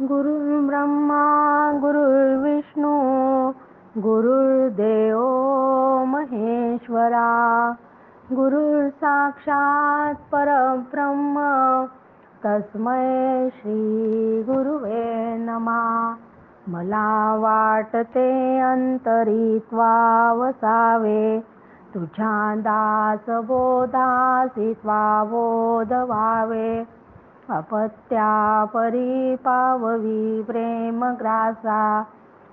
गुरुर्ब्रह्मा गुरुर्विष्णू गुरुर्देव महेश्वरा गुरुर् साक्षात परब्रह्म तस्मै श्री गुरुवे नमा. मला वाटते अंतरित्वा वसावे तुझ्या दास बोधासी स्वाबोध व्हावे अपत्या परी पाववी प्रेमग्रासा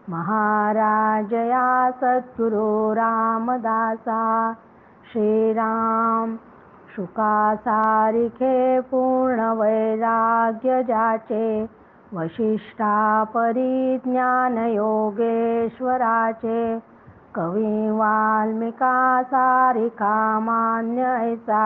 महाराजया सद्गुरो रामदासा श्रीराम शुका सारिखे पूर्ण वैराग्य जाचे वशिष्ठा परिज्ञान योगेश्वराचे कवी वाल्मिका सारिका मान्य ऐसा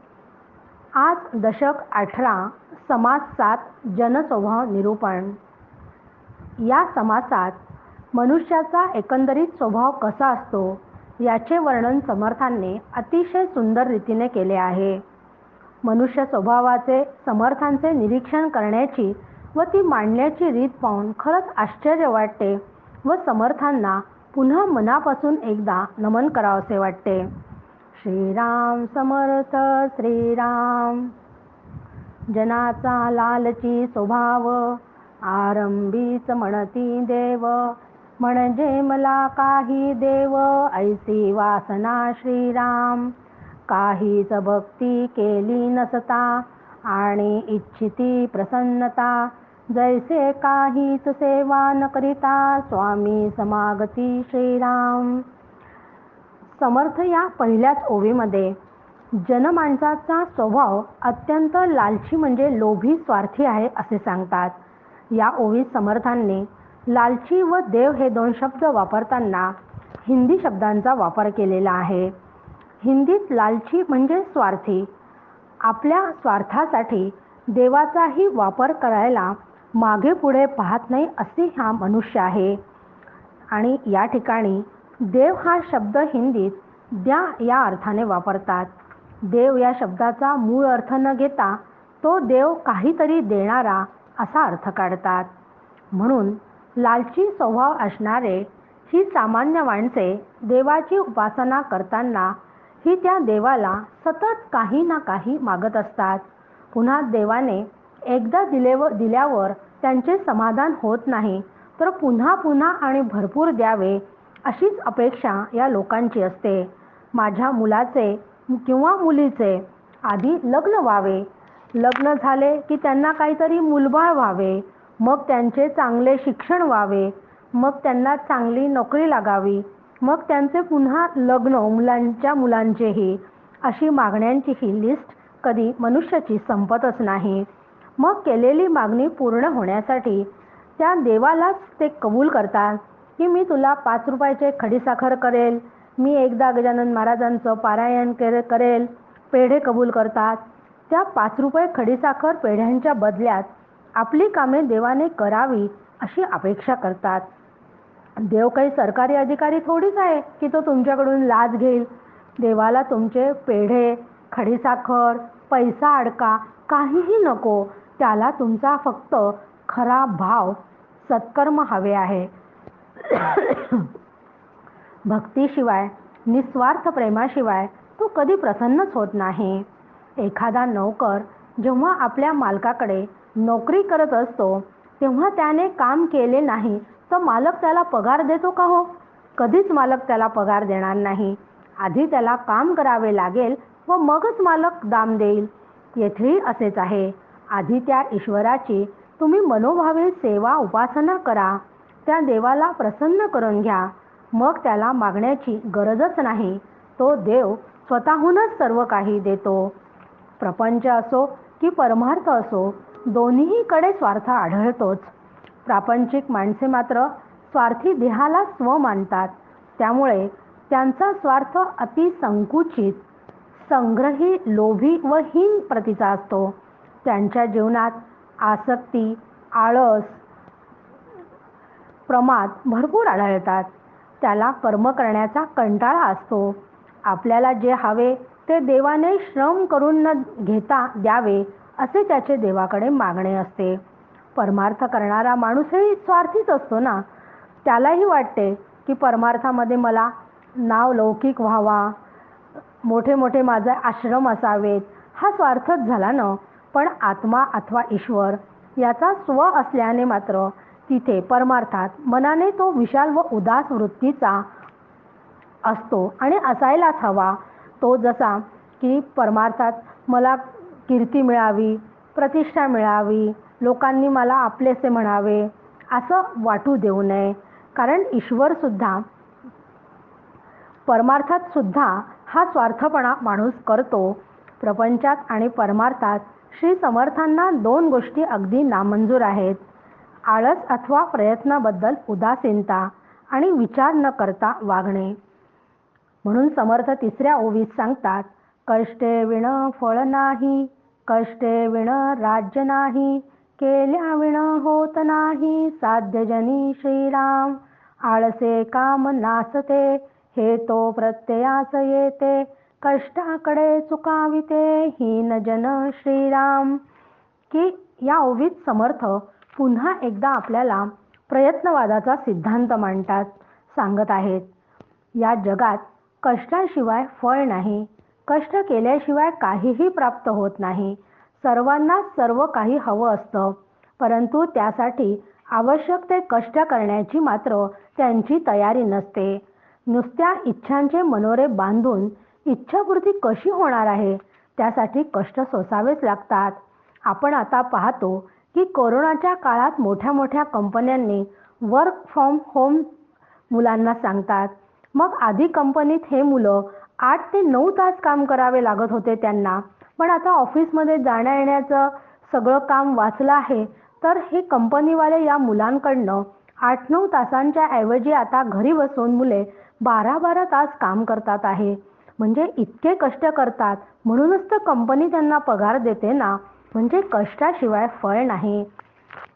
आज दशक अठरा समाज सात जनस्वभाव निरूपण. या समासात मनुष्याचा एकंदरीत स्वभाव कसा असतो याचे वर्णन समर्थांनी अतिशय सुंदर रीतीने केले आहे. मनुष्य स्वभावाचे समर्थांचे निरीक्षण करण्याची व ती मांडण्याची रीत पाहून खरंच आश्चर्य वाटते व समर्थांना पुन्हा मनापासून एकदा नमन करावसे वाटते. श्रीराम समर्थ श्रीराम. जनाचा लालची स्वभाव आरंभीच म्हणती देव. म्हणजे मला काही देव ऐसी वासना श्रीराम. काहीच भक्ती केली नसता आणि इच्छिती प्रसन्नता. जैसे काहीच सेवा न करिता स्वामी समागती श्रीराम. समर्थ या पहिल्याच ओवीमध्ये. जनमाणसाचा स्वभाव अत्यंत लालची म्हणजे लोभी स्वार्थी आहे असे सांगतात. या ओवीत समर्थांनी लालची व देव हे दोन शब्द वापरताना हिंदी शब्दांचा वापर केलेला आहे. हिंदीत लालची म्हणजे स्वार्थी. आपल्या स्वार्थासाठी देवाचाही वापर करायला मागे पुढे पाहत नाही असे हा मनुष्य आहे. आणि या ठिकाणी देव हा शब्द हिंदीत द्या या अर्थाने वापरतात. देव या शब्दाचा मूळ अर्थ न घेता तो देव काहीतरी देणारा असा अर्थ काढतात. म्हणून लालची स्वभाव असणारे ही सामान्य माणसे देवाची उपासना करताना ही त्या देवाला सतत काही ना काही मागत असतात. पुन्हा देवाने एकदा दिले व दिल्यावर त्यांचे समाधान होत नाही तर पुन्हा पुन्हा आणि भरपूर द्यावे अशीच अपेक्षा या लोकांची असते. माझ्या मुलाचे किंवा मुलीचे आधी लग्न व्हावे. लग्न झाले की त्यांना काहीतरी मुलबाळ व्हावे. मग त्यांचे चांगले शिक्षण व्हावे. मग त्यांना चांगली नोकरी लागावी. मग त्यांचे पुन्हा लग्न मुलांच्या मुलांचेही अशी मागण्यांची ही लिस्ट कधी मनुष्याची संपतच नाही. मग केलेली मागणी पूर्ण होण्यासाठी त्या देवालाच ते कबूल करतात. की मी तुला पाच रुपयाचे खडीसाखर करेल मी एकदा गजानन महाराजांचं पारायण करे करेल पेढे कबूल करतात. त्या पाच रुपये खडीसाखर पेढ्यांच्या बदल्यात आपली कामे देवाने करावी अशी अपेक्षा करतात. देव काही सरकारी अधिकारी थोडीच आहे की तो तुमच्याकडून लाच घेईल. देवाला तुमचे पेढे खडीसाखर पैसा अडका काहीही नको त्याला तुमचा फक्त खरा भाव सत्कर्म हवे आहे. भक्तीशिवाय निस्वार्थ प्रेमाशिवाय तो कधी प्रसन्नच होत नाही. एखादा नोकर जेव्हा आपल्या मालकाकडे नोकरी करत असतो तेव्हा त्याने काम केले नाही तर मालक त्याला पगार देतो का हो? कधीच मालक त्याला पगार देणार नाही. आधी त्याला काम करावे लागेल व मगच मालक दाम देईल. येथेही असेच आहे. आधी त्या ईश्वराची तुम्ही मनोभावे सेवा उपासना करा. त्या देवाला प्रसन्न करून घ्या. मग त्याला मागण्याची गरजच नाही. तो देव स्वतःहूनच सर्व काही देतो. प्रपंच असो की परमार्थ असो दोन्हीकडे स्वार्थ आढळतोच. प्रापंचिक माणसे मात्र स्वार्थी देहाला स्व मानतात. त्यामुळे त्यांचा स्वार्थ अतिसंकुचित संग्रही लोभी व हीन प्रतीचा असतो. त्यांच्या जीवनात आसक्ती आळस प्रमाद भरपूर आढळतात. त्याला कर्म करण्याचा कंटाळा असतो. आपल्याला जे हवे ते देवाने श्रम करून न घेता द्यावे असे त्याचे देवाकडे मागणे असते. परमार्थ करणारा माणूसही स्वार्थीच असतो ना? त्यालाही वाटते की परमार्थामध्ये मला नाव लौकिक व्हावा. मोठे मोठे माझे आश्रम असावेत. हा स्वार्थच झाला ना? पण आत्मा अथवा ईश्वर याचा स्व असल्याने मात्र तिथे परमार्थात मनाने तो विशाल व उदास वृत्तीचा असतो आणि असायलाच हवा. तो जसा की परमार्थात मला कीर्ती मिळावी प्रतिष्ठा मिळावी लोकांनी मला आपलेसे म्हणावे असं वाटू देऊ नये. कारण ईश्वरसुद्धा परमार्थात सुद्धा हा स्वार्थपणा माणूस करतो. प्रपंचात आणि परमार्थात श्री समर्थांना दोन गोष्टी अगदी नामंजूर आहेत. आळस अथवा प्रयत्नाबद्दल उदासीनता आणि विचार न करता वागणे. म्हणून समर्थ तिसऱ्या ओवीत सांगतात कष्टे विण फळ नाही कष्टे विण राज्य नाही केल्या विण होत नाही साध्य जनी श्रीराम. आळसे काम नासते हे तो प्रत्ययास येते कष्टाकडे चुकाविते हीन जन श्रीराम. की या ओवीत समर्थ पुन्हा एकदा आपल्याला प्रयत्नवादाचा सिद्धांत मांडतात सांगत आहेत. या जगात कष्टाशिवाय फळ नाही कष्ट केल्याशिवाय काहीही प्राप्त होत नाही. सर्वांना सर्व काही हवं असतं परंतु त्यासाठी आवश्यक ते कष्ट करण्याची मात्र त्यांची तयारी नसते. नुसत्या इच्छांचे मनोरे बांधून इच्छापूर्ती कशी होणार आहे त्यासाठी कष्ट सोसावेच लागतात. आपण आता पाहतो की कोरोनाच्या काळात मोठ्या मोठ्या कंपन्यांनी वर्क फ्रॉम होम मुलांना सांगतात. मग आधी कंपनीत हे मुलं आठ ते नऊ तास काम करावे लागत होते त्यांना. पण आता ऑफिसमध्ये जाण्या येण्याचं सगळं काम वाचलं आहे तर हे कंपनीवाले या मुलांकडनं आठ नऊ तासांच्या ऐवजी आता घरी बसून मुले बारा बारा तास काम करतात आहे. म्हणजे इतके कष्ट करतात म्हणूनच तर कंपनी त्यांना पगार देते ना. म्हणजे कष्टाशिवाय फळ नाही.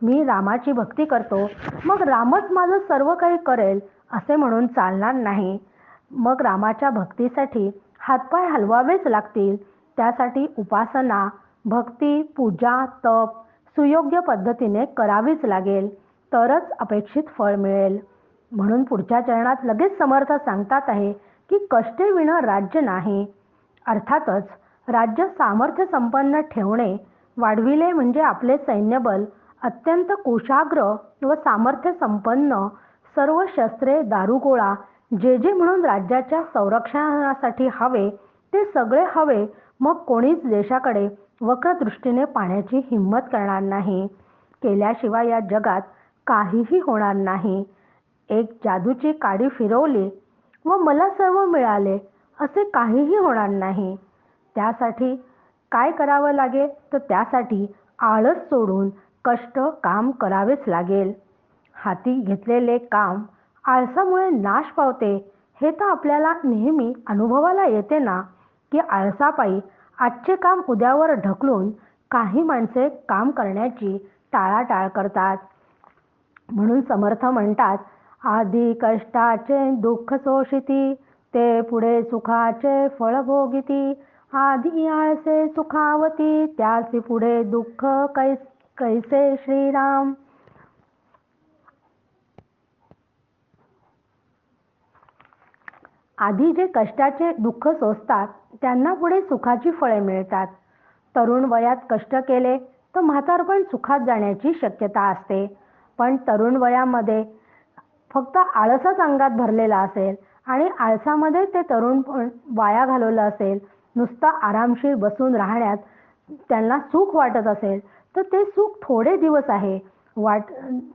मी रामाची भक्ती करतो. मग रामच माझं सर्व काही करेल असे म्हणून चालणार नाही. मग रामाच्या भक्तीसाठी हातपाय हलवावेच लागतील. त्यासाठी उपासना भक्ती पूजा तप सुयोग्य पद्धतीने करावीच लागेल. तरच अपेक्षित फळ मिळेल. म्हणून पुढच्या चरणात लगेच समर्थ सांगतात आहे की कष्टे विण राज्य नाही. अर्थातच राज्य सामर्थ्य संपन्न ठेवणे वाढविले म्हणजे आपले सैन्यबल अत्यंत कुशाग्र व सामर्थ्य संपन्न सर्व शस्त्रे दारुगोळा जे जे म्हणून राज्याच्या संरक्षणासाठी हवे ते सगळे हवे मग कोणीच देशाकडे वक्रदृष्टीने पाहण्याची हिंमत करणार नाही. केल्याशिवाय या जगात काहीही होणार नाही. एक जादूची काडी फिरवली व मला सर्व मिळाले असे काहीही होणार नाही. त्यासाठी काय करावं लागेल? तर त्यासाठी आळस सोडून कष्ट काम करावेच लागेल. हाती घेतलेले काम आळसामुळे नाश पावते. हे तर आपल्याला नेहमी अनुभवाला येते ना? की आळसापायी आजचे काम उद्यावर ढकलून काही माणसे काम करण्याची टाळाटाळ करतात. म्हणून समर्थ म्हणतात आधी कष्टाचे दुःख सोशिती ते पुढे सुखाचे फळ भोगिती. आधी आळसे सुखावती त्यासी पुढे दुःख कैसे श्रीराम? आधी जे कष्टाचे दुःख सोसतात त्यांना पुढे सुखाची फळे मिळतात. तरुण वयात कष्ट केले तर म्हातारपण सुखात जाण्याची शक्यता असते. पण तरुण वयामध्ये फक्त आळसच अंगात भरलेला असेल आणि आळसामध्ये ते तरुण वाया घालवलं असेल नुसतं आरामशीर बसून राहण्यात त्यांना सुख वाटत असेल तर ते सुख थोडे दिवस आहे. वाट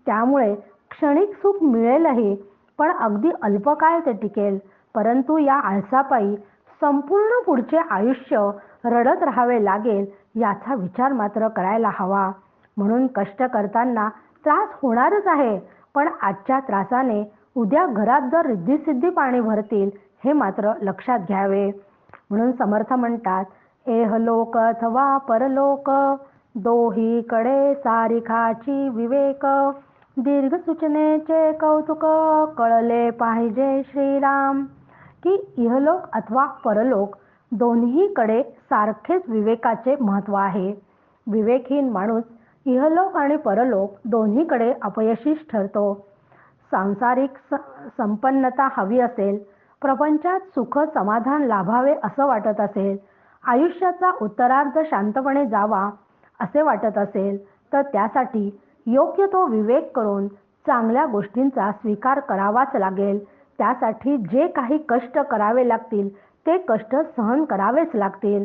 त्यामुळे क्षणिक सुख मिळेलही पण अगदी अल्पकाळ ते टिकेल. परंतु या आळसापायी संपूर्ण पुढचे आयुष्य रडत राहावे लागेल याचा विचार मात्र करायला हवा. म्हणून कष्ट करताना त्रास होणारच आहे पण आजच्या त्रासाने उद्या घरात जर रिद्धिसिद्धी पाणी भरतील हे मात्र लक्षात घ्यावे. म्हणून समर्थ म्हणतात एहलोक अथवा परलोक दोहीकडे सारिखाची विवेक. दीर्घ सूचनेचे कौतुक कळले पाहिजे श्रीराम. की इहलोक अथवा परलोक दोन्हीकडे सारखेच विवेकाचे महत्त्व आहे. विवेकहीन माणूस इहलोक आणि परलोक दोन्हीकडे अपयशीच ठरतो. सांसारिक संपन्नता हवी असेल प्रपंचात सुख समाधान लाभावे असं वाटत असेल आयुष्याचा उत्तरार्ध शांतपणे जावा असे वाटत असेल तर त्यासाठी योग्य तो विवेक करून चांगल्या गोष्टींचा स्वीकार करावाच लागेल. त्यासाठी जे काही कष्ट करावे लागतील ते कष्ट सहन करावेच लागतील.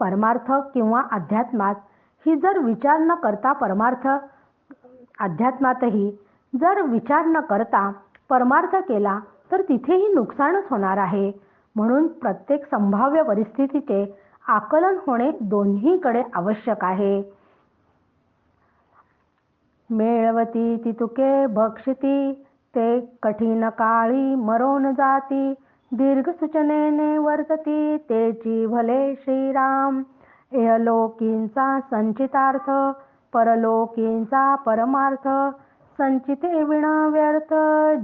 परमार्थ किंवा अध्यात्मात ही जर विचार न करता परमार्थ अध्यात्मातही जर विचार न करता परमार्थ केला तर तिथेही नुकसानच होणार आहे. म्हणून प्रत्येक संभाव्य परिस्थितीचे आकलन होणे दोन्हीकडे आवश्यक आहे. मेळवती तितुके भक्षिती ते कठीण काळी मरोन जाती. दीर्घ सूचनेने वर्तती तेची भले श्रीराम. एहलोकींचा संचितार्थ परलोकींचा परमार्थ. संचिते विणा व्यर्थ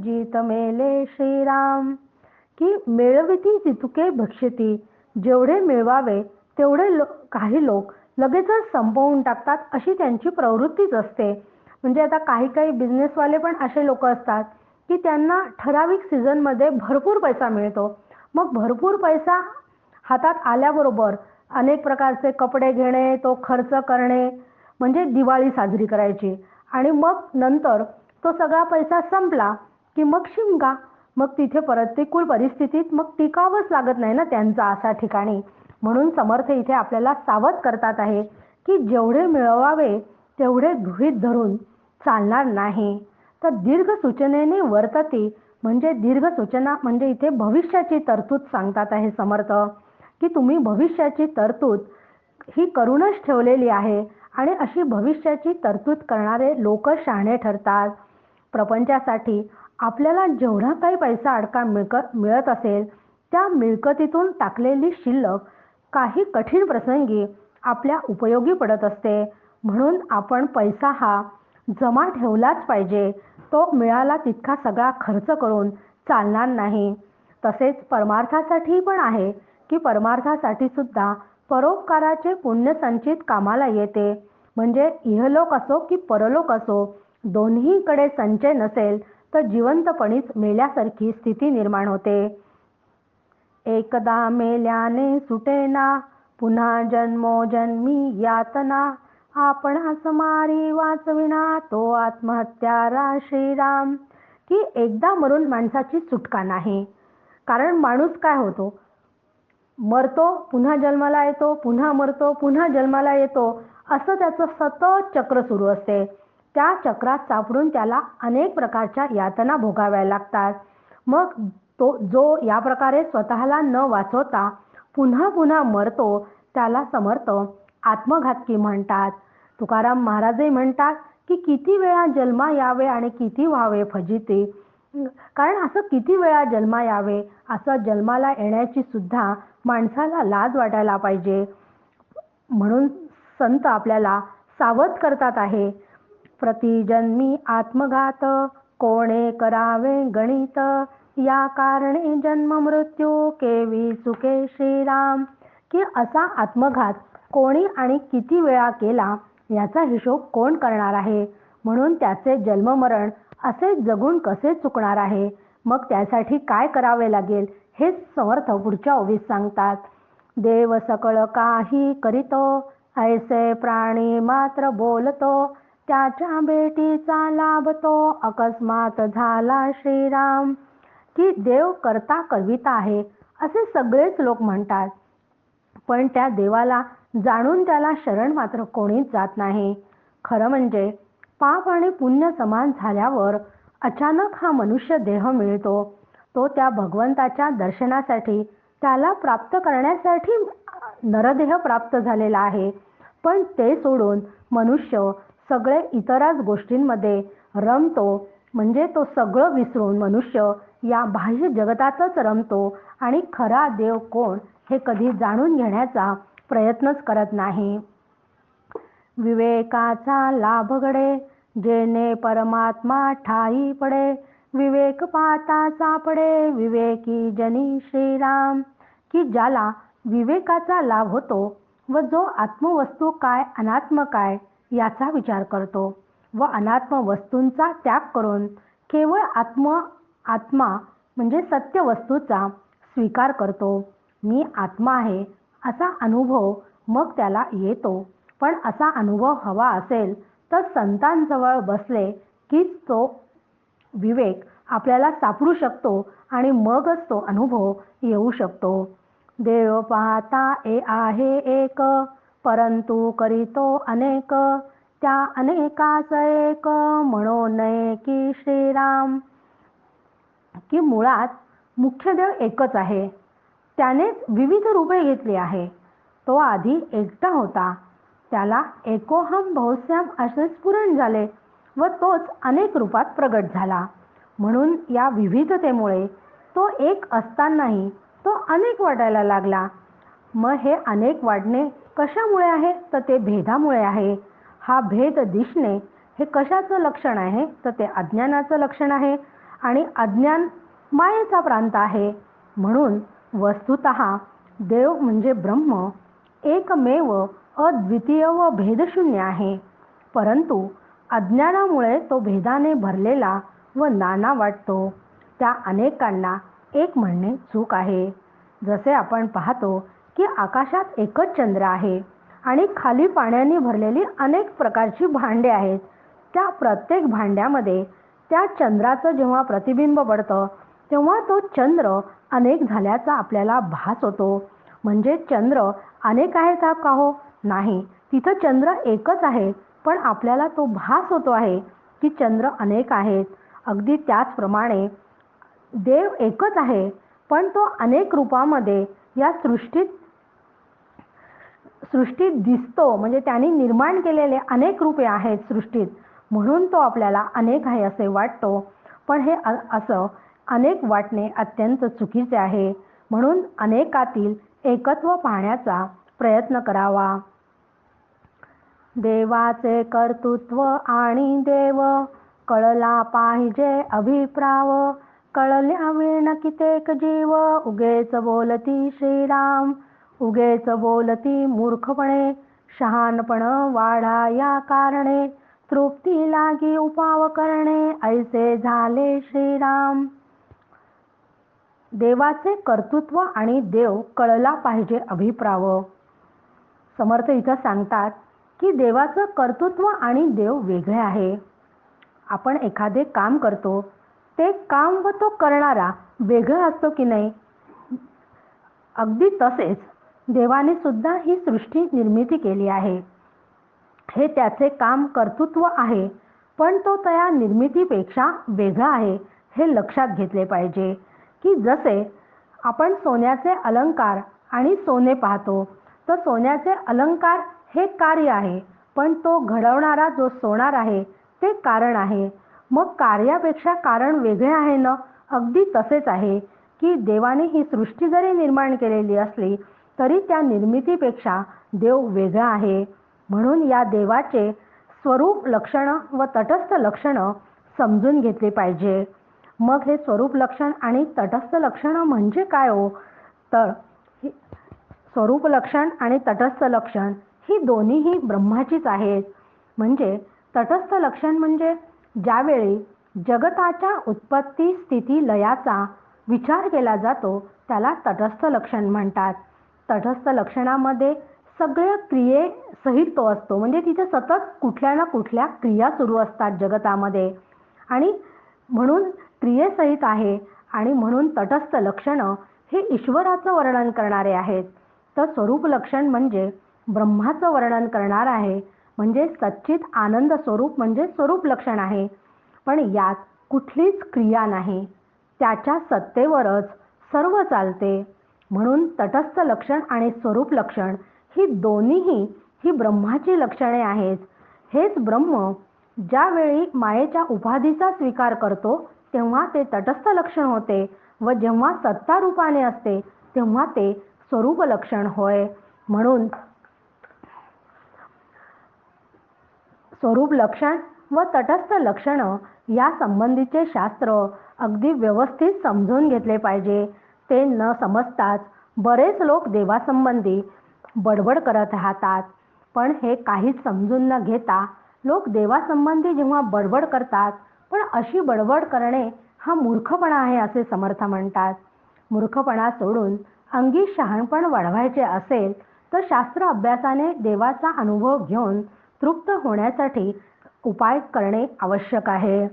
जीत मेले श्रीराम. की मिळविती जितुके भक्षिती जेवढे मिळवावे तेवढे लो काही लोक लगेचच संपवून टाकतात अशी त्यांची प्रवृत्तीच असते. म्हणजे आता काही काही बिझनेसवाले पण असे लोक असतात की त्यांना ठराविक सीझनमध्ये भरपूर पैसा मिळतो. मग भरपूर पैसा हातात आल्याबरोबर अनेक प्रकारचे कपडे घेणे तो खर्च करणे म्हणजे दिवाळी साजरी करायची. आणि मग नंतर तो सगळा पैसा संपला की मग शिमगा मग तिथे प्रतिकूल परिस्थितीत मग टिकावंच लागत नाही ना त्यांचा असा ठिकाणी. म्हणून समर्थ इथे आपल्याला सावध करतात आहे की जेवढे मिळवावे तेवढे गृहीत धरून चालणार नाही. तर दीर्घ सूचनेने वर्तती म्हणजे दीर्घ सूचना म्हणजे इथे भविष्याची तरतूद सांगतात आहे समर्थ. की तुम्ही भविष्याची तरतूद ही करूनच ठेवलेली आहे. आणि अशी भविष्याची तरतूद करणारे लोक शहाणे ठरतात. प्रपंचासाठी आपल्याला जेवढा काही पैसा अडका मिळकत मिळत असेल त्या मिळकतीतून टाकलेली शिल्लक काही कठीण प्रसंगी आपल्या उपयोगी पडत असते. म्हणून आपण पैसा हा जमा ठेवलाच पाहिजे. तो मिळाला तितका सगळा खर्च करून चालणार नाही. तसेच परमार्थासाठी पण आहे की परमार्थासाठी सुद्धा परोपकाराचे पुण्य संचित कामाला येते. म्हणजे इहलोक असो की परलोक असो दोन्हीकडे संचय नसेल तर जिवंतपणीच मेल्यासारखी स्थिती निर्माण होते. एकदा मेल्याने सुटेना पुन्हा जन्मोजन्मी यातना. आपण समारी वाचविना तो आत्महत्यारा श्रीराम. की एकदा मरून माणसाची सुटका नाही. कारण माणूस काय होतो? मरतो पुन्हा जन्माला येतो पुन्हा मरतो पुन्हा जन्माला येतो असं त्याचं सतत चक्र सुरू असते. त्या चक्रात सापडून त्याला अनेक प्रकारच्या यातना भोगाव्या लागतात. मग तो जो या प्रकारे स्वतःला न वाचवता पुन्हा पुन्हा मरतो त्याला समर्थ आत्मघातकी म्हणतात. तुकाराम महाराजही म्हणतात की किती वेळा जन्मा यावे आणि किती व्हावे फजिते. कारण असं किती वेळा जन्मा यावे असं जन्माला येण्याची सुद्धा माणसाला लाज वाटायला पाहिजे. म्हणून संत आपल्याला सावध करतात आहे. प्रतिजन्मी आत्मघात कोणे करावे गणित? या कारणे जन्म मृत्यू केवी सुखे श्रीराम. की असा आत्मघात कोणी आणि किती वेळा केला याचा हिशोब कोण करणार आहे? म्हणून त्याचे जन्ममरण असे जगून कसे चुकणार आहे? मग त्यासाठी काय करावे लागेल? हेच समर्थ पुढच्या ओवीस सांगतात. देव सकळ काही करीतो ऐसे प्राणी मात्र बोलतो. त्याच्या भेटीचा लाभतो अकस्मात झाला श्रीराम. की देव करता कविता आहे असे सगळेच लोक म्हणतात. पण त्या देवाला जाणून त्याला शरण मात्र कोणीच जात नाही. खरं म्हणजे पाप आणि पुण्य समान झाल्यावर अचानक हा मनुष्य देह मिळतो. तो त्या भगवंताच्या दर्शनासाठी त्याला प्राप्त करण्यासाठी नरदेह प्राप्त झालेला आहे. पण ते सोडून मनुष्य सगळे इतरच गोष्टींमध्ये रमतो. म्हणजे तो सगळं विसरून मनुष्य या बाह्य जगतातच रमतो. आणि खरा देव कोण हे कधी जाणून घेण्याचा प्रयत्नच करत नाही. विवेकाचा लाभ घडे जेणे परमात्मा ठाई पडे विवेक पाहता सापडे विवेकी जनी श्रीराम. की ज्याला विवेकाचा लाभ होतो व जो आत्मवस्तू काय अनात्म काय याचा विचार करतो. व अनात्म वस्तूंचा त्याग करून केवळ आत्म आत्मा म्हणजे सत्य वस्तूचा स्वीकार करतो. मी आत्मा आहे असा अनुभव मग त्याला येतो. पण असा अनुभव हवा असेल तर संतांजवळ बसले कीच तो विवेक आपल्याला सापडू शकतो आणि मगच तो अनुभव येऊ शकतो. देव पाहता ए आहे एक परंतु करीतो अनेक त्या अनेकाच एक म्हणून की श्रीराम. की मुळात मुख्य देव एकच आहे. त्यानेच विविध रूपे घेतली आहे. तो आधी एकटा होता. त्याला एकोहम बहुश्याम असे स्फुरण झाले. व तोच अनेक रूपात प्रगट झाला. म्हणून या विविधतेमुळे तो एक असतानाही तो अनेक वाटायला लागला. मग हे अनेक वाढणे कशामुळे आहे? तर ते भेदामुळे आहे. हा भेद दिसणे हे कशाचं लक्षण आहे? तर ते अज्ञानाचं लक्षण आहे. आणि अज्ञान मायेचा प्रांत आहे. म्हणून वस्तुत देव म्हणजे ब्रह्म एकमेव अद्वितीय व भेदशून्य आहे. परंतु अज्ञानामुळे तो भेदाने भरलेला व नाना वाटतो. त्या अनेकांना एक म्हणणे चूक आहे. जसे आपण पाहतो की आकाशात एकच चंद्र आहे आणि खाली पाण्याने भरलेली अनेक प्रकारची भांडे आहेत. त्या प्रत्येक भांड्यामध्ये त्या चंद्राचं जेव्हा प्रतिबिंब पडतं तेव्हा तो चंद्र अनेक झाल्याचा आपल्याला भास होतो. म्हणजे चंद्र अनेक आहेत का हो? नाही. तिथं चंद्र एकच आहे. पण आपल्याला तो भास होतो आहे की चंद्र अनेक आहेत. अगदी त्याचप्रमाणे देव एकच आहे पण तो अनेक रूपामध्ये या सृष्टीत सृष्टीत दिसतो. म्हणजे त्यांनी निर्माण केलेले अनेक रूपे आहेत सृष्टीत. म्हणून तो आपल्याला अनेक आहे असे वाटतो. पण हे असं अनेक वाटणे अत्यंत चुकीचे आहे. म्हणून अनेकातील एकत्व पाहण्याचा प्रयत्न करावा. देवाचे कर्तृत्व आणि देव. कळला पाहिजे अभिप्राव. कळल्या विण कितेक जीव. उगेच बोलती श्रीराम. उगेच बोलती मूर्खपणे. शहानपण वाढा या कारणे. तृप्ती लागी उपाव करणे. ऐसे झाले श्रीराम. देवाचे कर्तृत्व आणि देव कळला पाहिजे अभिप्राव. समर्थ इथं सांगतात की देवाचं कर्तृत्व आणि देव वेगळे आहे. आपण एखादे काम करतो ते काम व तो करणारा वेगळा असतो की नाही? अगदी तसेच देवाने सुद्धा ही सृष्टी निर्मिती केली आहे. हे त्याचे काम कर्तृत्व आहे पण तो त्या निर्मितीपेक्षा वेगळा आहे हे लक्षात घेतले पाहिजे की जसे आपण सोन्याचे अलंकार आणि सोने पाहतो तर सोन्याचे अलंकार हे कार्य आहे पण तो घडवणारा जो सोनार आहे ते कारण आहे. मग कार्यापेक्षा कारण वेगळे आहे ना? अगदी तसेच आहे की देवाने ही सृष्टी जरी निर्माण केलेली असली तरी त्या निर्मितीपेक्षा देव वेगळा आहे. म्हणून या देवाचे स्वरूप लक्षणं व तटस्थ लक्षणं समजून घेतली पाहिजे. मग हे स्वरूप लक्षण आणि तटस्थ लक्षणं म्हणजे काय हो? तर स्वरूप लक्षण आणि तटस्थ लक्षण ही दोन्हीही ब्रह्माचीच आहेत. म्हणजे तटस्थ लक्षण म्हणजे ज्यावेळी जगताच्या उत्पत्ती स्थिती लयाचा विचार केला जातो त्याला तटस्थ लक्षण म्हणतात. तटस्थ लक्षणामध्ये सगळ्या क्रियेसहित तो असतो. म्हणजे तिथे सतत कुठल्या ना कुठल्या क्रिया सुरू असतात जगतामध्ये. आणि म्हणून क्रियेसहित आहे आणि म्हणून तटस्थ लक्षणं हे ईश्वराचं वर्णन करणारे आहेत. तर स्वरूप लक्षण म्हणजे ब्रह्माचं वर्णन करणार आहे. म्हणजे सच्चित आनंद स्वरूप म्हणजे स्वरूप लक्षण आहे. पण यात कुठलीच क्रिया नाही. त्याच्या सत्तेवरच सर्व चालते. म्हणून तटस्थ लक्षण आणि स्वरूप लक्षण ही दोन्हीही ही ब्रह्माची लक्षणे आहेत. हेच ब्रह्म ज्यावेळी मायेच्या उपाधीचा स्वीकार करतो तेव्हा ते तटस्थ लक्षण होते व जेव्हा सत्ता रूपाने असते तेव्हा ते स्वरूप लक्षण होय. म्हणून स्वरूप लक्षण व तटस्थ लक्षणं या संबंधीचे शास्त्र अगदी व्यवस्थित समजून घेतले पाहिजे. ते न समजताच बरेच लोक देवासंबंधी बडबड करत राहतात. पण हे काहीच समजून न घेता लोक देवासंबंधी जेव्हा बडबड करतात पण अशी बडबड करणे हा मूर्खपणा आहे असे समर्थ म्हणतात. मूर्खपणा सोडून अंगी शहाणपण वाढवायचे असेल तर शास्त्र अभ्यासाने देवाचा अनुभव घेऊन तृप्त होण्यासाठी उपाय करणे आवश्यक आहे.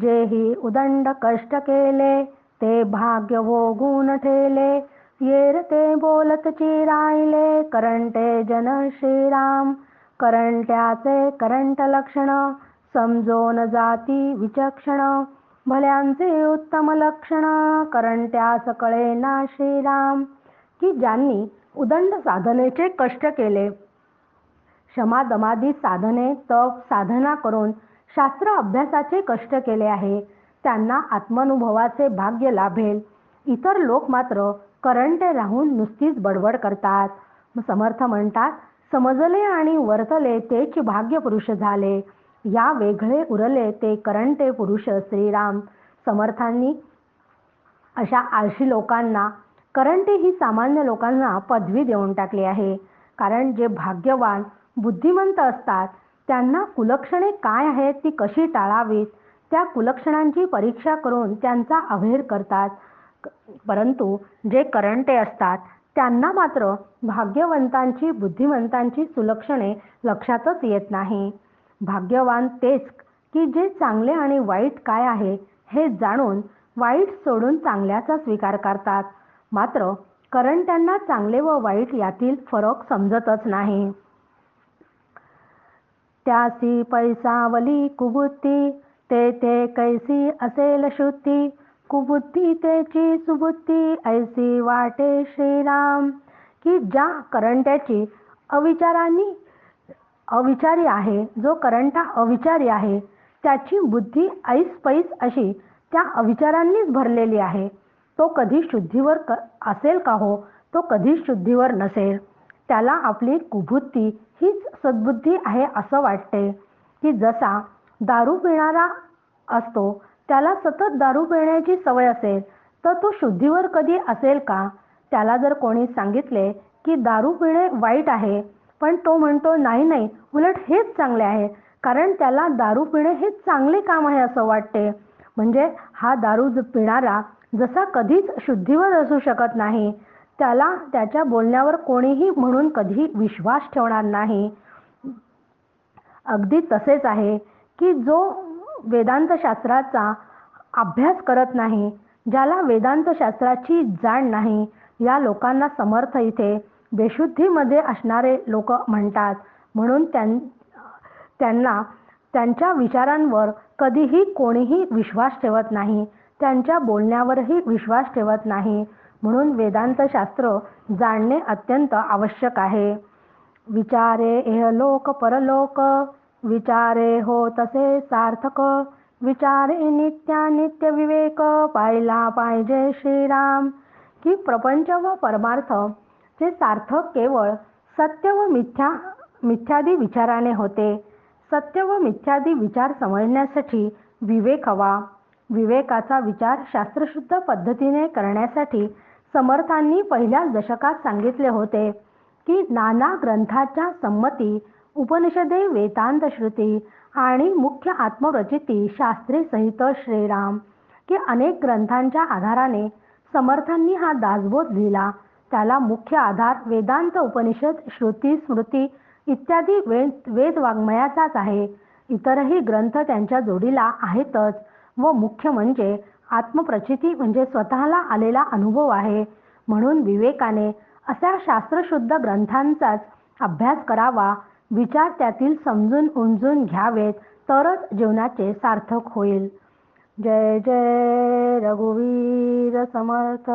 जेही उदंड कष्ट केले ते भाग्य वोगून ठेले. येर ते बोलत चिरायले करंटे जन श्रीराम. करंट्याचे करंट लक्षण समजोन जाती विचक्षण. भल्यांचे उत्तम लक्षण करंट्या सकळे ना श्रीराम. की ज्यांनी उदंड साधनेचे कष्ट केले क्षमादमादी साधने तप साधना करून शास्त्र अभ्यासाचे कष्ट केले आहे. त्यांना आत्मानुभवाचे भाग्य लाभेल. इतर लोक मात्र करंटे राहून नुसतीच बडबड करतात. समर्थ म्हणतात समजले आणि वर्तले तेच भाग्य पुरुष झाले. या वेगळे उरले ते करंटे पुरुष श्रीराम. समर्थांनी अशा आळशी लोकांना करंटे ही सामान्य लोकांना पदवी देऊन टाकली आहे. कारण जे भाग्यवान बुद्धिमंत असतात त्यांना कुलक्षणे काय आहेत ती कशी टाळावीत? त्या कुलक्षणांची परीक्षा करून त्यांचा अभेर करतात. परंतु जे करंटे असतात त्यांना मात्र भाग्यवंतांची बुद्धिमंतांची सुलक्षणे लक्षातच येत नाही. भाग्यवान तेच की जे चांगले आणि वाईट काय आहे हे जाणून वाईट सोडून चांगल्याचा स्वीकार करतात. मात्र करंट्यांना चांगले व वाईट यातील फरक समजतच नाही. त्यासी पैसावली कुबुद्धी ते ते कैसी असेल शुद्धी कुबुद्धी तेची सुबुद्धी ऐसी वाटे श्रीराम. की ज्या करंट्याची अविचारांनी अविचारी आहे जो करंटा अविचारी आहे त्याची बुद्धी ऐस पैस अशी त्या अविचारांनीच भरलेली आहे. तो कधी शुद्धीवर क असेल का हो? तो कधी शुद्धीवर नसेल. त्याला आपली कुबुद्धी हीच सद्बुद्धी आहे असं वाटते. की जसा दारू पिणारा असतो त्याला सतत दारू पिण्याची सवय असेल तर तो शुद्धीवर कधी असेल का? त्याला जर कोणी सांगितले की दारू पिणे वाईट आहे पण तो म्हणतो नाही नाही उलट हेच चांगले आहे कारण त्याला दारू पिणे हे चांगले काम आहे असं वाटते. म्हणजे हा दारू पिणारा जसा कधीच शुद्धीवर असू शकत नाही त्याला त्याच्या बोलण्यावर कोणीही म्हणून कधी विश्वास ठेवणार नाही. अगदी तसेच आहे की जो वेदांत शास्त्राचा अभ्यास करत नाही ज्याला वेदांत शास्त्राची जाण नाही या लोकांना समर्थ इथे बेशुद्धीमध्ये असणारे लोक म्हणतात. म्हणून त्यां त्यांना त्यांच्या विचारांवर कधीही कोणीही विश्वास ठेवत नाही. त्यांच्या बोलण्यावरही विश्वास ठेवत नाही. म्हणून वेदांत शास्त्र जाणणे अत्यंत आवश्यक आहे. विचारे एहलोक परलोक विचारे हो तसे सार्थक विचारे नित्यानित्य विवेक पाहिला पाहिजे श्रीराम. की प्रपंच व परमार्थ चे सार्थक केवळ सत्य व मिथ्या मिथ्यादी विचाराने होते. सत्य व मिथ्यादी विचार समजण्यासाठी विवेक हवा. विवेकाचा विचार शास्त्रशुद्ध पद्धतीने करण्यासाठी समर्थांनी पहिल्या दशकात सांगितले होते की नाना ग्रंथाच्या संमती उपनिषदे वेदांत श्रुती आणि मुख्य आत्मरचिती शास्त्री सहित श्रीराम की अनेक ग्रंथांच्या आधाराने समर्थांनी हा दासबोध लिहिला. त्याला मुख्य आधार वेदांत उपनिषद श्रुती स्मृती इत्यादी वेद वेद वाङ्मयाचाच आहे. इतरही ग्रंथ त्यांच्या जोडीला आहेतच व मुख्य म्हणजे आत्मप्रचिती म्हणजे स्वतःला आलेला अनुभव आहे. म्हणून विवेकाने अशा शास्त्रशुद्ध ग्रंथांचाच अभ्यास करावा. विचार त्यातील समजून उमजून घ्यावेत तरच जीवनाचे सार्थक होईल. जय जय रघुवीर समर्थ.